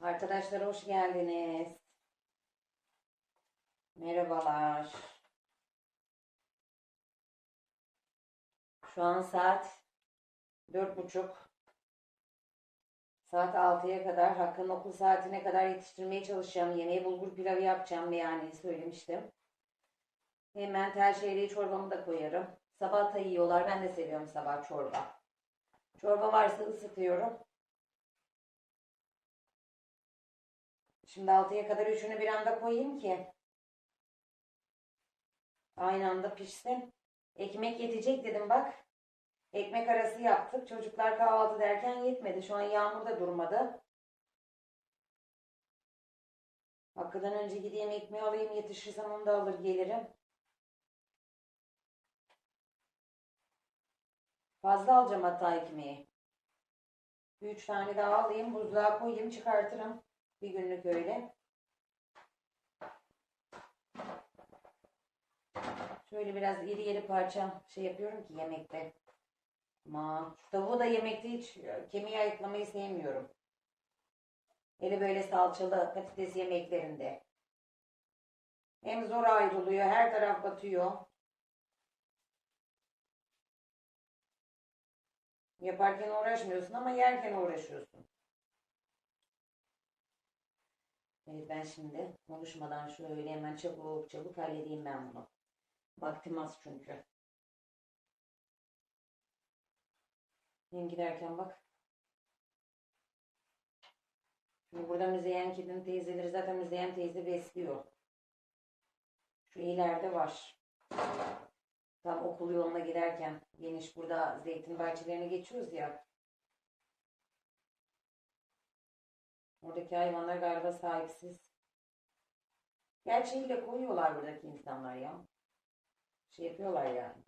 Arkadaşlar hoş geldiniz. Merhabalar. Şu an saat dört buçuk. Saat 6'ya kadar Hakkı'nın okul saatine kadar yetiştirmeye çalışacağım. Yemeğe bulgur pilavı yapacağım yani söylemiştim. Hemen tel şehriye çorbamı da koyarım. Sabah da yiyorlar. Ben de seviyorum sabah çorba. Çorba varsa ısıtıyorum. Şimdi 6'ya kadar üçünü bir anda koyayım ki aynı anda pişsin. Ekmek yetecek dedim bak. Ekmek arası yaptık. Çocuklar kahvaltı derken yetmedi. Şu an yağmur da durmadı. Hakkı'dan önce gideyim ekmeği alayım. Yetişirsem onu da alır gelirim. Fazla alacağım hatta ekmeği. Bir üç tane daha alayım. Buzluğa koyayım çıkartırım. Bir günlük öyle. Şöyle biraz iri iri parça şey yapıyorum ki yemekte. Ama tavuğu da yemekte hiç e, kemiği ayıklamayı sevmiyorum. Hele böyle salçalı patates yemeklerinde. Hem zor ayrılıyor, her taraf batıyor. Yaparken uğraşmıyorsun ama yerken uğraşıyorsun. Ben şimdi konuşmadan şöyle hemen çabuk çabuk halledeyim ben bunu. Vaktim az çünkü. Hem giderken bak. Şimdi burada Müzeyyen kedinin teyzeleri zaten Müzeyyen teyze besliyor. Şu ileride var. Tam okul yoluna giderken geniş burada zeytin bahçelerine geçiyoruz ya. Oradaki hayvanlar galiba sahipsiz. Gerçi ile koyuyorlar buradaki insanlar ya. Şey yapıyorlar yani.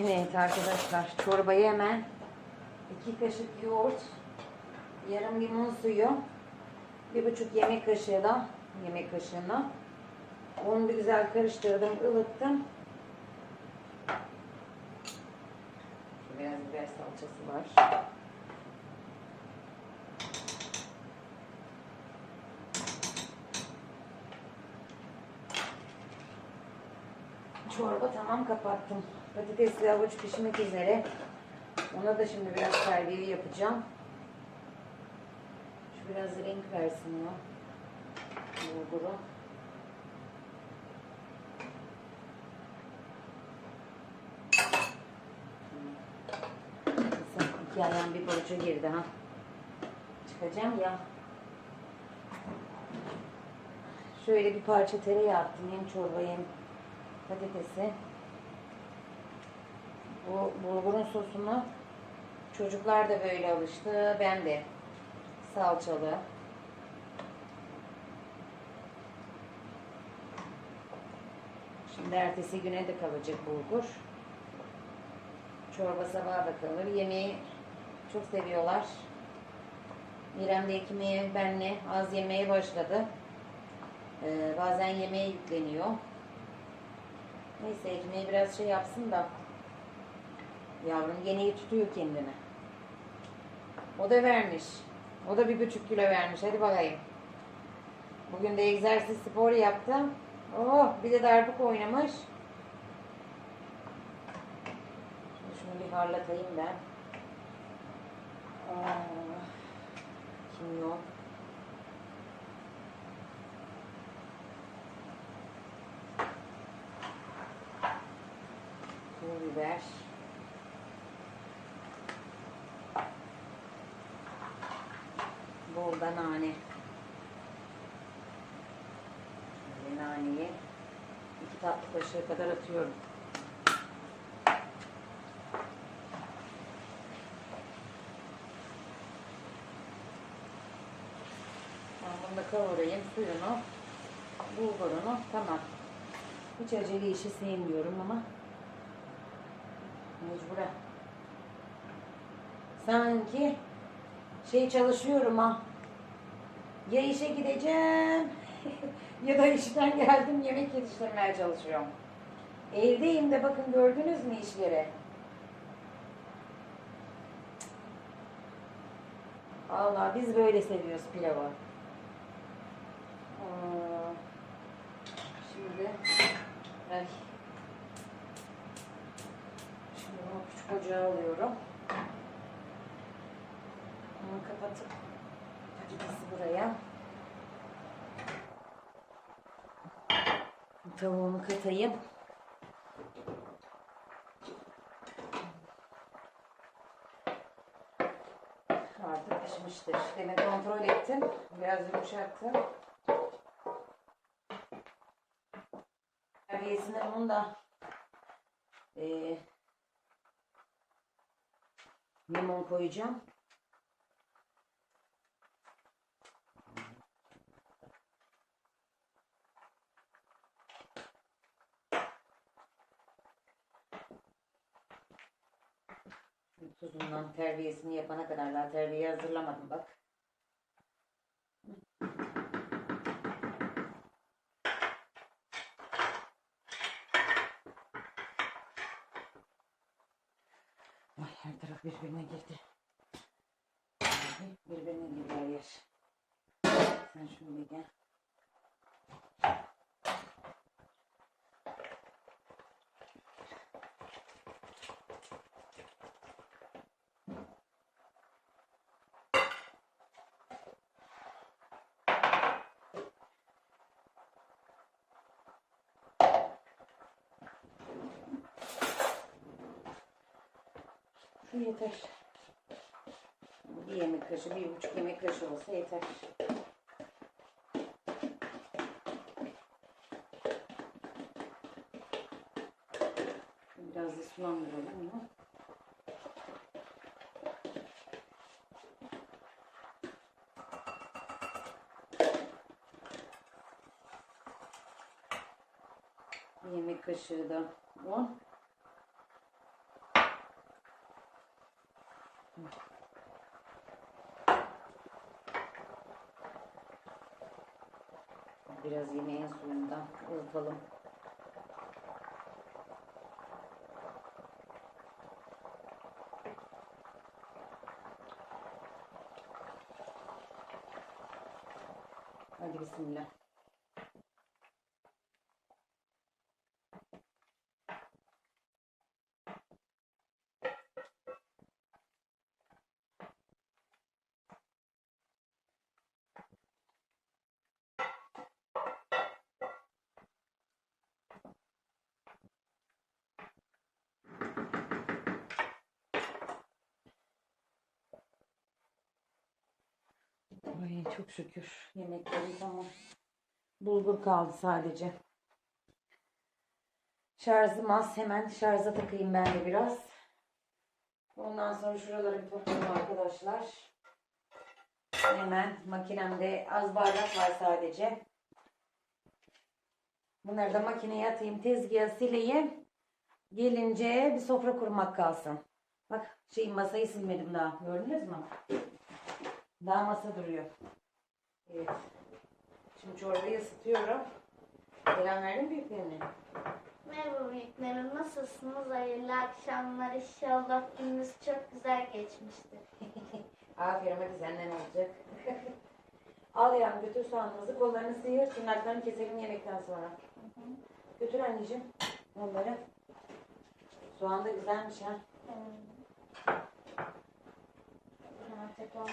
Evet arkadaşlar çorbayı hemen iki kaşık yoğurt, yarım limon suyu, bir buçuk yemek kaşığı da yemek kaşığına onu bir güzel karıştırdım, ılıttım. Biraz biber salçası var. Çorba tamam kapattım. Patatesli havuç pişmek üzere. Ona da şimdi biraz terbiye yapacağım. Şu biraz renk versin ya. Bulguru. İki ayağım bir borca girdi ha. Çıkacağım ya. Şöyle bir parça tereyağı attım. Hem çorba hem patatesi. Bu bulgurun sosunu çocuklar da böyle alıştı. Ben de salçalı. Şimdi ertesi güne de kalacak bulgur. Çorba sabaha da kalır. Yemeği çok seviyorlar. İrem de ekmeği benle az yemeye başladı. Ee, bazen yemeğe yükleniyor. Neyse ekmeği biraz şey yapsın da yavrum gene iyi tutuyor kendini. O da vermiş. O da bir buçuk kilo vermiş. Hadi bakayım. Bugün de egzersiz spor yaptım. Oh bir de darbuk oynamış. Şimdi şunu bir harlatayım ben. Aa, kim yok? Biber. Bol da nane. Şöyle naneyi iki tatlı kaşığı kadar atıyorum. Bunu da kavurayım suyunu, bulgurunu. Tamam. Hiç acele işi sevmiyorum ama mecburen. Sanki şey çalışıyorum ha. Ya işe gideceğim ya da işten geldim yemek yetiştirmeye çalışıyorum. Evdeyim de bakın gördünüz mü işleri? Allah biz böyle seviyoruz pilavı. Şimdi ay. Ocağa alıyorum. Bunu kapatıp patatesi buraya. Tavuğumu katayım. Artık pişmiştir. Demin kontrol ettim. Biraz yumuşattım. Terbiyesine bunun da eee limon koyacağım. Tuzundan terbiyesini yapana kadar daha terbiyeyi hazırlamadım bak. Ay her taraf birbirine girdi. Birbirine girdi yer. Sen şöyle gel. Şu yeter. Bir yemek kaşığı, bir buçuk yemek kaşığı olsa yeter. Biraz da sulandıralım bunu. Yemek kaşığı da un. Biraz yemeğin suyundan ılıtalım. Şükür. Yemeklerim tamam. Bulgur kaldı sadece. Şarjım az. Hemen şarja takayım ben de biraz. Ondan sonra şuraları bir toplayayım arkadaşlar. Hemen makinemde az bardak var sadece. Bunları da makineye atayım. Tezgaha sileyim. Gelince bir sofra kurmak kalsın. Bak şey masayı silmedim daha. Gördünüz mü? Daha masa duruyor. Evet. Şimdi çorbayı ısıtıyorum. Selam verdin büyüklerine. Merhaba büyüklerim, nasılsınız? Hayırlı akşamlar. İnşallah gününüz çok güzel geçmiştir. Aferin hadi senden olacak. Al yani götür soğanımızı. Kollarını sıyır. Tırnaklarını keselim yemekten sonra. Götür anneciğim onları. Soğan da güzelmiş ha. Hemen tekrar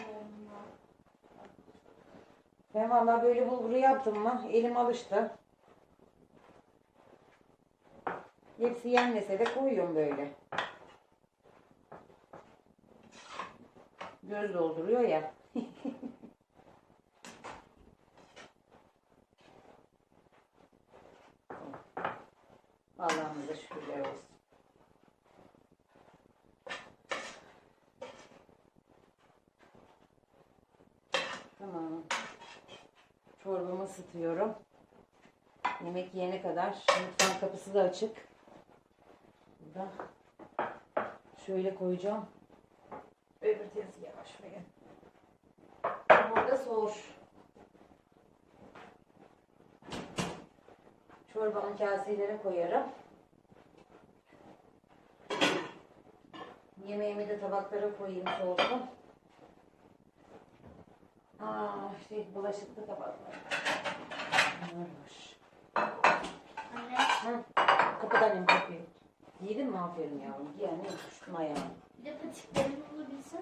Ben vallahi böyle bulguru yaptım mı elim alıştı. Hepsi yenmese de koyuyorum böyle. Göz dolduruyor ya. Allah'ımıza şükürler olsun. Tamam. Çorbamı ısıtıyorum. Yemek yiyene kadar mutfağın kapısı da açık. Burada şöyle koyacağım. Öbür tezgaha şuraya. Burada soğur. Çorbamın kaselere koyarım. Yemeğimi de tabaklara koyayım soğusun. Aa, şey bulaşıklı tabaklar. Bunlar var. Kapıdan in kapıyı. Giydin mi aferin yavrum? Anne düştüm ayağıma. bir de patiklerimi bulabilsem.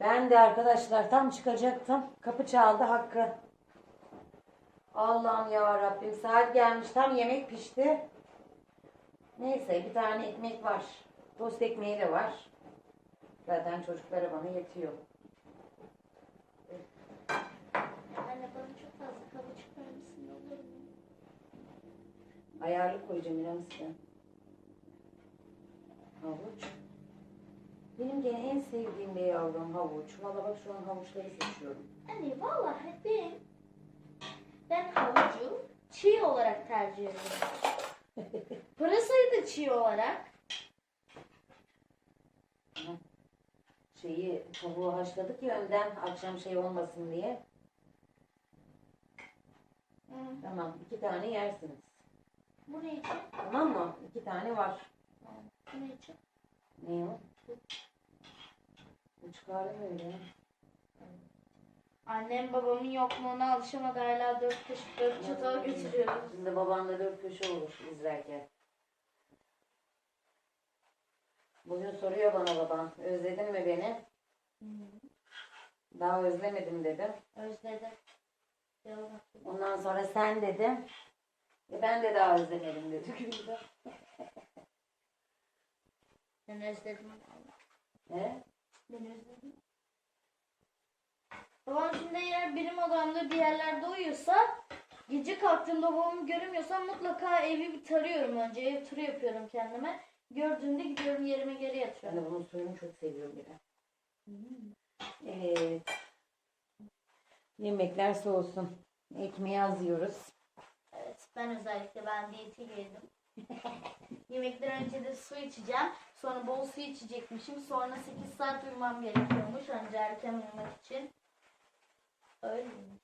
Ben de arkadaşlar tam çıkacaktım. Kapı çaldı Hakkı. Allah'ım ya Rabbim saat gelmiş tam yemek pişti. Neyse bir tane ekmek var. Tost ekmeği de var. Zaten çocuklara bana yetiyor. Anne bana çok fazla kaba çıkarır mısın? Olur mu? Ayarlı koyacağım İrem size. Havuç. Benim gene en sevdiğim bir yavrum havuç. Valla bak şu an havuçları seçiyorum. Anne vallahi ben, ben havucu çiğ olarak tercih ediyorum. Pırasayı da çiğ olarak. Şeyi tavuğu haşladık ya önden akşam şey olmasın diye. Hı, Tamam iki tane yersiniz. Bu ne için? Tamam mı? İki tane var. Bu ne için? Ne o? Bu çıkardım öyle. Annem babamın yokluğuna alışamadı hala dört kaşık dört çatal götürüyoruz. Şimdi babanla dört köşe olur izlerken. Bugün soruyor bana babam. Özledin mi beni? Daha özlemedim dedim. Özledim. Ondan sonra sen dedim. E ben de daha özlemedim dedi. Gülde. Ben özledim. He? Ben özledim. Babam şimdi eğer benim odamda bir yerlerde uyuyorsa gece kalktığımda babamı göremiyorsam mutlaka evi bir tarıyorum önce. Ev turu yapıyorum kendime. Gördüğümde gidiyorum yerime geri Ben yatıyorum. de bunun suyunu çok seviyorum bir de. Evet. Yemekler soğusun. Ekmeği az yiyoruz. Ben özellikle ben diyete girdim. Yemekten önce de su içeceğim. Sonra bol su içecekmişim. Sonra 8 saat uyumam gerekiyormuş. Önce erken uyumak için. Öyleymiş.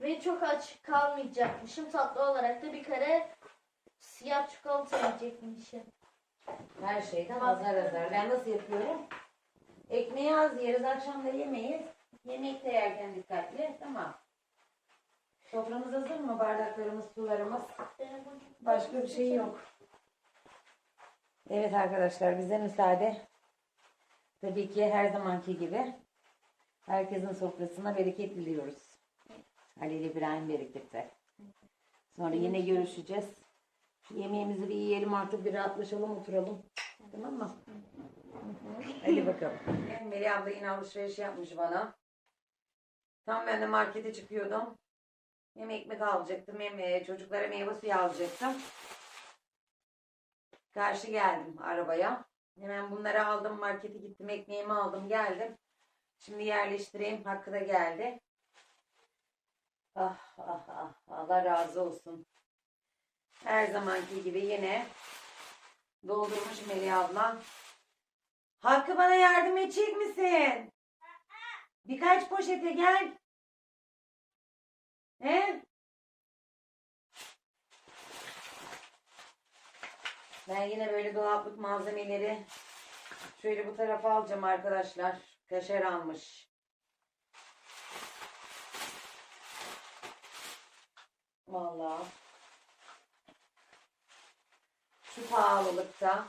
Ve çok aç kalmayacakmışım. Tatlı olarak da bir kare siyah çikolata yiyecekmişim. Her şeyden azar azar. Ben nasıl yapıyorum? Ekmeği az yeriz, akşam da yemeyiz. Yemek de yerken dikkatli. Tamam. Soframız hazır mı? Bardaklarımız, sularımız. Başka bir şey yok. Evet arkadaşlar bize müsaade. Tabii ki her zamanki gibi herkesin sofrasına bereket diliyoruz. Halil İbrahim bereketi. Sonra yine görüşeceğiz. Yemeğimizi bir yiyelim artık bir rahatlaşalım oturalım. Tamam mı? Hadi bakalım. Melih abla yine alışveriş yapmış bana. Tam ben de markete çıkıyordum. Hem ekmek alacaktım hem e, çocuklara meyve suyu alacaktım. Karşı geldim arabaya. Hemen bunları aldım markete gittim ekmeğimi aldım geldim. Şimdi yerleştireyim hakkı da geldi. Ah ah ah Allah razı olsun. Her zamanki gibi yine doldurmuş Melih abla. Hakkı bana yardım edecek misin? Birkaç poşete gel. He? Ben yine böyle dolaplık malzemeleri şöyle bu tarafa alacağım arkadaşlar. Kaşar almış. Vallahi. Şu pahalılıkta.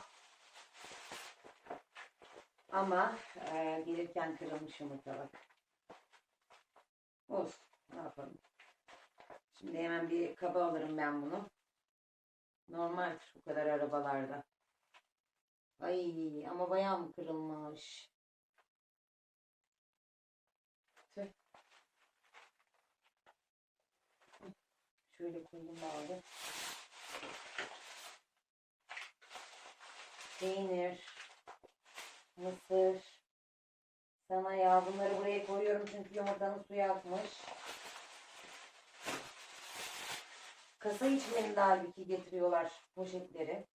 Ama e, gelirken kırılmış yumurta bak. Olsun. Ne yapalım. Şimdi hemen bir kaba alırım ben bunu. Normaldir bu kadar arabalarda. Ay ama bayağı mı kırılmış? Şöyle koyayım bari. Peynir, mısır, sana ya bunları buraya koyuyorum çünkü yumurtanın suyu akmış. Kasa içlerinde halbuki getiriyorlar poşetleri.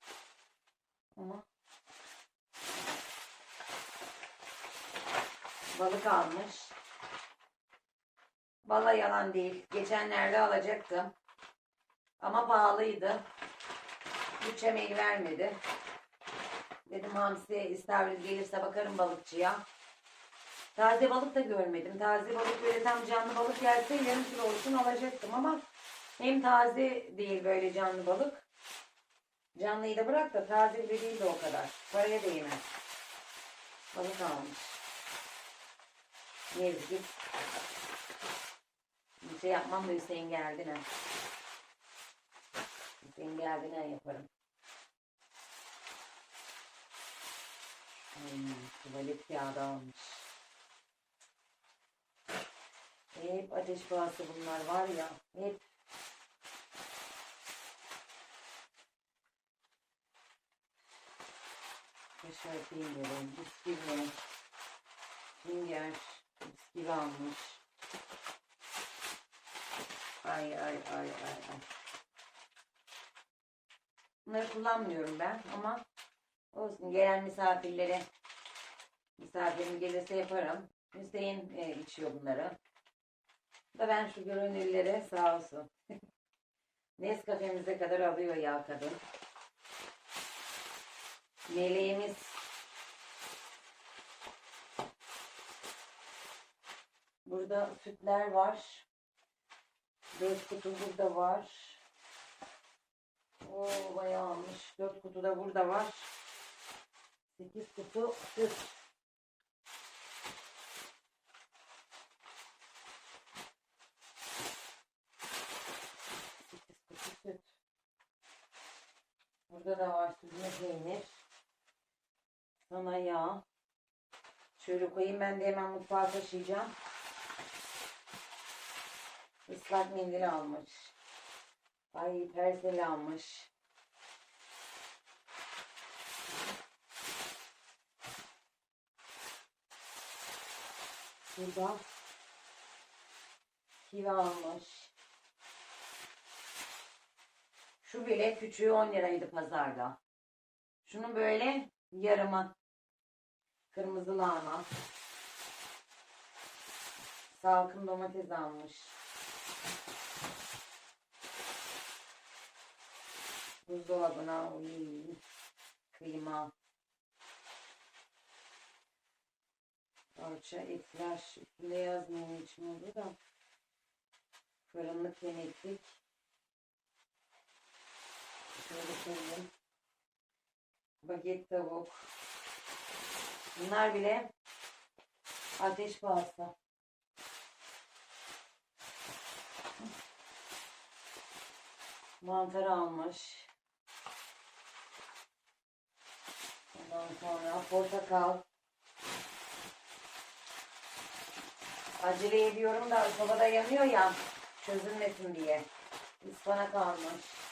Ama balık almış. Valla yalan değil. Geçenlerde alacaktım. Ama pahalıydı. Bütçem el vermedi. Dedim hamsi istavriz gelirse bakarım balıkçıya. Taze balık da görmedim. Taze balık böyle tam canlı balık gelse yarım kilo olsun alacaktım ama hem taze değil böyle canlı balık. Canlıyı da bırak da taze bile değil de o kadar. Paraya değmez. Balık almış. Yeriz git. Bir şey yapmam da Hüseyin geldi ne? Hüseyin geldi ne yaparım. Hmm, tuvalet kağıdı almış. Hep ateş pahası bunlar var ya. Hep Kaşar peyniri, bisküvi, sünger, bisküvi almış. Ay ay ay ay ay. Bunları kullanmıyorum ben ama olsun gelen misafirlere misafirim gelirse yaparım. Hüseyin e, içiyor bunları. Da ben şu görünürlere sağ olsun. Nescafe'mize kadar alıyor ya kadın. Meleğimiz Burada sütler var. Dört kutu burada var. Oo bayağı almış. Dört kutu da burada var. Sekiz kutu süt. Sekiz kutu süt. Burada da var süzme peynir. Sana yağ. Şöyle koyayım ben de hemen mutfağa taşıyacağım. Islak mendil almış. Ay perseli almış. Burada kivi almış. Şu bile küçüğü 10 liraydı pazarda. Şunu böyle yarımı. Kırmızı lahana. Salkım domates almış. Buzdolabına uy, kıyma. Parça etler. Üstünde yazmıyor için oldu da. Fırınlık yemeklik. Şöyle koyayım. Baget tavuk. Bunlar bile ateş pahası. Mantar almış. Ondan sonra portakal. Acele ediyorum da sobada yanıyor ya çözülmesin diye. Ispanak almış.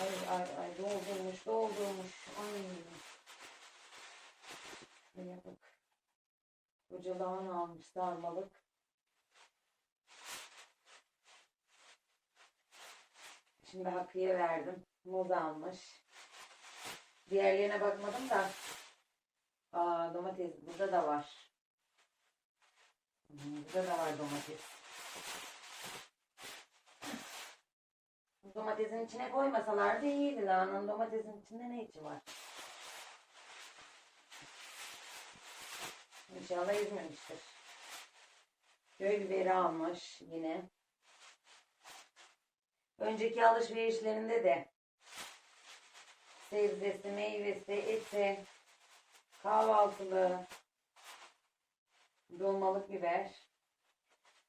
Ay ay ay doldurmuş doldurmuş. Ay. Şuraya bak. Koca lahana almış sarmalık. Şimdi Hakkı'ya verdim. Muz almış. Diğerlerine bakmadım da. Aa domates burada da var. Burada da var domates. Domatesin içine koymasalardı iyiydi. Lahananın domatesin içinde ne içi var? İnşallah ezmemiştir. Köy biberi almış yine. Önceki alışverişlerinde de sebzesi, meyvesi, eti, kahvaltılı, dolmalık biber.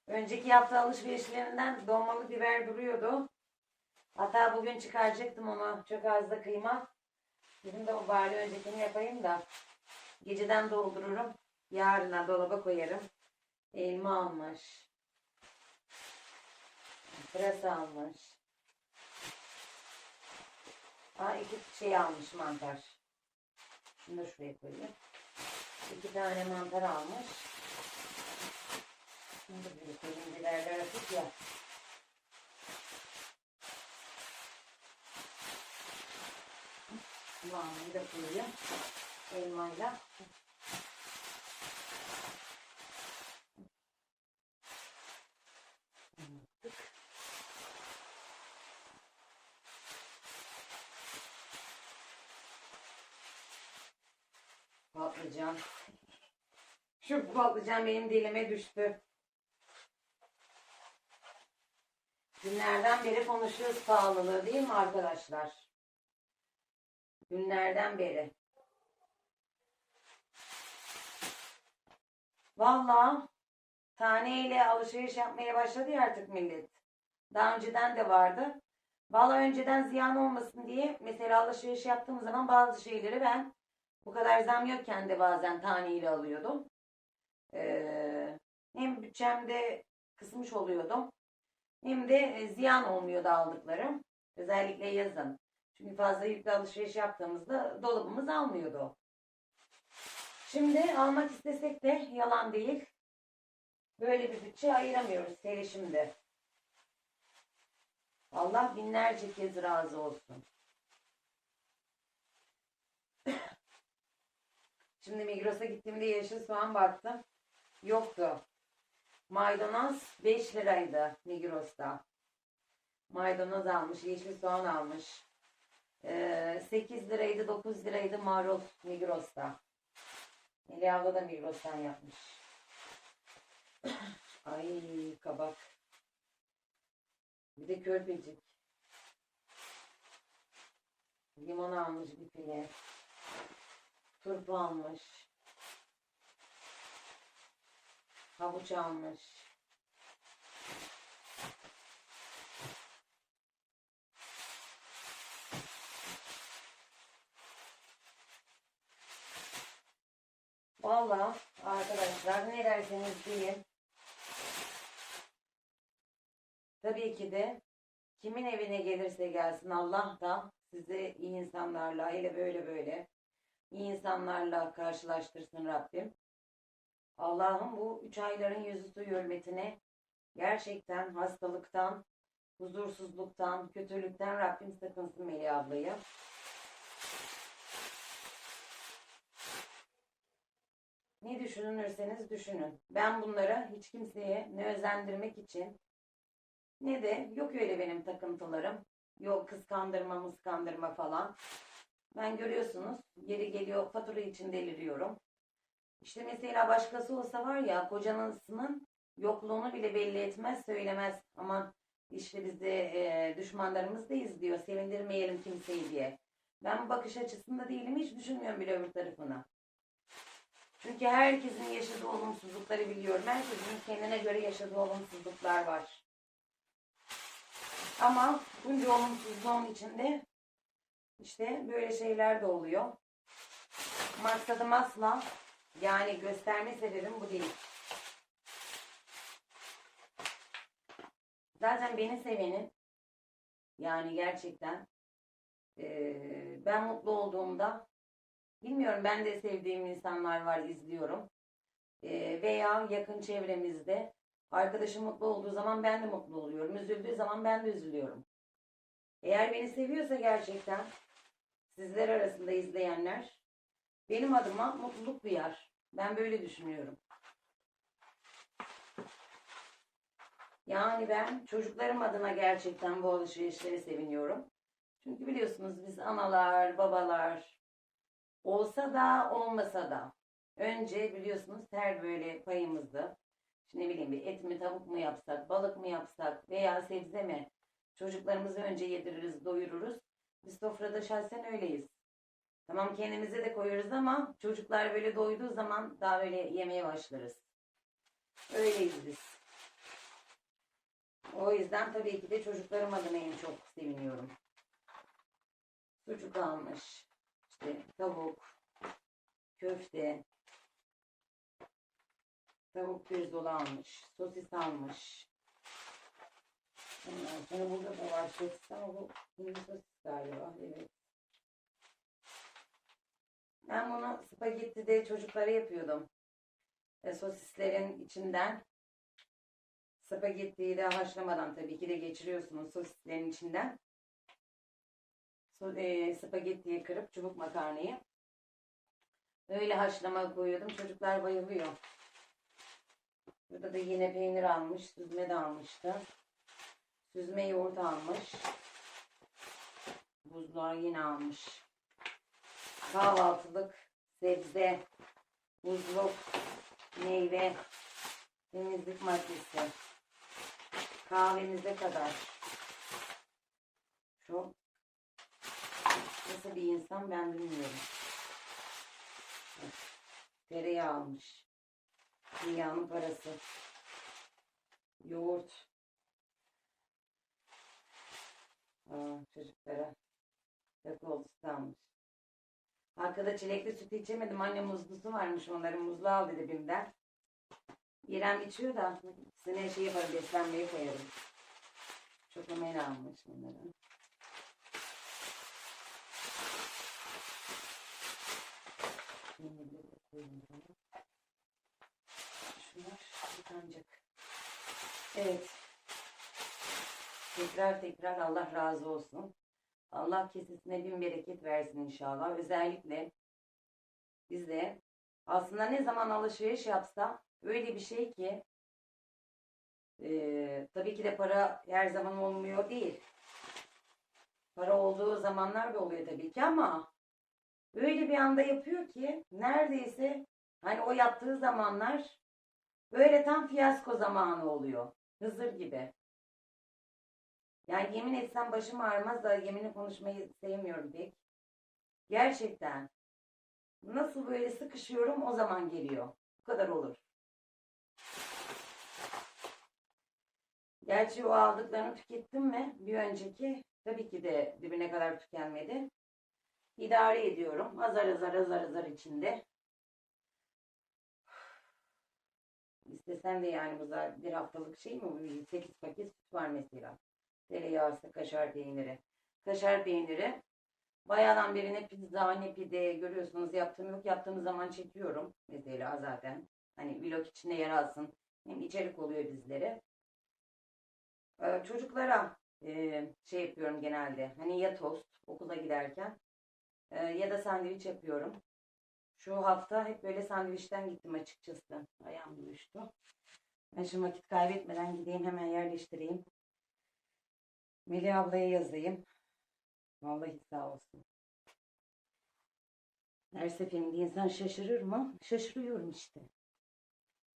Önceki yaptığı alışverişlerinden dolmalık biber duruyordu. Hatta bugün çıkaracaktım onu. Çok az da kıyma. Dedim de o bari öncekini yapayım da. Geceden doldururum. Yarına dolaba koyarım. Elma almış. Pırasa almış. Aa iki şey almış mantar. Şunu da şuraya koyayım. İki tane mantar almış. Da böyle koyayım. Biberler atıp ya. Lahanayı da koyayım. Elmayla. Patlıcan. Şu patlıcan benim dilime düştü. Günlerden beri konuşuyoruz pahalılığı değil mi arkadaşlar? Günlerden beri. Vallahi taneyle alışveriş yapmaya başladı ya artık millet. Daha önceden de vardı. Vallahi önceden ziyan olmasın diye mesela alışveriş yaptığım zaman bazı şeyleri ben bu kadar zam yokken de bazen taneyle alıyordum. Ee, hem bütçemde kısmış oluyordum. Hem de e, ziyan olmuyordu aldıklarım. Özellikle yazın. Çünkü fazla yüklü alışveriş yaptığımızda dolabımız almıyordu. Şimdi almak istesek de yalan değil. Böyle bir bütçe ayıramıyoruz hele şimdi. Allah binlerce kez razı olsun. Şimdi Migros'a gittiğimde yeşil soğan baktım. Yoktu. Maydanoz 5 liraydı Migros'ta. Maydanoz almış, yeşil soğan almış. Ee, 8 liraydı, 9 liraydı marul Migros'ta. Melih da Migros'tan yapmış. Ay kabak. Bir de körpecik. Limon almış bir file. Turp almış. Havuç almış. Vallahi arkadaşlar ne derseniz deyin. Tabii ki de kimin evine gelirse gelsin Allah da sizi iyi insanlarla hele böyle böyle iyi insanlarla karşılaştırsın Rabbim. Allah'ım bu üç ayların yüzü suyu hürmetine gerçekten hastalıktan, huzursuzluktan, kötülükten Rabbim sakınsın Melih ablayı. Ne düşünürseniz düşünün. Ben bunlara hiç kimseye ne özendirmek için ne de yok öyle benim takıntılarım. Yok kıskandırma mıskandırma falan. Ben görüyorsunuz geri geliyor fatura için deliriyorum. İşte mesela başkası olsa var ya kocanızın yokluğunu bile belli etmez söylemez. Ama işte bizi e, düşmanlarımız da izliyor sevindirmeyelim kimseyi diye. Ben bu bakış açısında değilim hiç düşünmüyorum bile öbür tarafına. Çünkü herkesin yaşadığı olumsuzlukları biliyorum. Herkesin kendine göre yaşadığı olumsuzluklar var. Ama bunca olumsuzluğun içinde işte böyle şeyler de oluyor. Maksadım asla Yani gösterme sebebim bu değil. Zaten beni sevenin yani gerçekten eee, ben mutlu olduğumda bilmiyorum ben de sevdiğim insanlar var izliyorum. Eee, veya yakın çevremizde arkadaşım mutlu olduğu zaman ben de mutlu oluyorum. Üzüldüğü zaman ben de üzülüyorum. Eğer beni seviyorsa gerçekten sizler arasında izleyenler benim adıma mutluluk duyar. Ben böyle düşünüyorum. Yani ben çocuklarım adına gerçekten bu alışverişlere seviniyorum. Çünkü biliyorsunuz biz analar, babalar olsa da olmasa da önce biliyorsunuz her böyle payımızdı. Şimdi ne bileyim bir et mi tavuk mu yapsak, balık mı yapsak veya sebze mi? Çocuklarımızı önce yediririz, doyururuz. Biz sofrada şahsen öyleyiz. Tamam kendimize de koyuyoruz ama çocuklar böyle doyduğu zaman daha böyle yemeye başlarız. Öyleyiz biz. O yüzden tabii ki de çocuklarım adına en çok seviniyorum. Sucuk almış. İşte tavuk, köfte, tavuk pirzola almış, sosis almış. Ondan sonra burada da var sosis ama bu hindi sosis galiba. Evet. Ben bunu spagettide çocuklara yapıyordum. E, sosislerin içinden spagettiyi de haşlamadan tabii ki de geçiriyorsunuz sosislerin içinden. E, spagettiyi kırıp çubuk makarnayı. Öyle haşlama koyuyordum. Çocuklar bayılıyor. Burada da yine peynir almış. Süzme de almıştı. Süzme yoğurt almış. Buzluğa yine almış. Kahvaltılık sebze, buzluk, meyve, temizlik maddesi, kahvemize kadar. Şu nasıl bir insan ben bilmiyorum. Tereyağı almış. Dünyanın parası. Yoğurt. Aa, çocuklara sütü almış. Arkada çilekli sütü içemedim. Anne muzlusu varmış onların. Muzlu al dedi BİM'den. İrem içiyor da sene şey yaparım beslenmeyi koyarım. Çok almış onları. Peynirleri de koyayım buraya. Şunlar yıkanacak. Evet. Tekrar tekrar Allah razı olsun. Allah kesesine bin bereket versin inşallah. Özellikle bizde aslında ne zaman alışveriş yapsa öyle bir şey ki eee, tabii ki de para her zaman olmuyor değil. Para olduğu zamanlar da oluyor tabii ki ama öyle bir anda yapıyor ki neredeyse hani o yaptığı zamanlar böyle tam fiyasko zamanı oluyor. Hızır gibi. Yani yemin etsem başım ağrımaz da yeminle konuşmayı sevmiyorum pek. Gerçekten. Nasıl böyle sıkışıyorum o zaman geliyor. Bu kadar olur. Gerçi o aldıklarını tükettim mi? Bir önceki tabii ki de dibine kadar tükenmedi. İdare ediyorum. Azar azar azar azar içinde. İstesem de yani bu zaten bir haftalık şey mi? bu? 8 paket süt var mesela. Tereyağısı, kaşar peyniri. Kaşar peyniri. Bayağıdan beri ne pizza ne pide görüyorsunuz yaptığım yok. Yaptığım zaman çekiyorum mesela zaten. Hani vlog içinde yer alsın. Hem içerik oluyor bizlere. Ee, çocuklara e, şey yapıyorum genelde. Hani ya tost okula giderken e, ya da sandviç yapıyorum. Şu hafta hep böyle sandviçten gittim açıkçası. Ayağım uyuştu. Ben şimdi vakit kaybetmeden gideyim hemen yerleştireyim. Melih ablaya yazayım. Vallahi sağ olsun. Her seferinde insan şaşırır mı? Şaşırıyorum işte.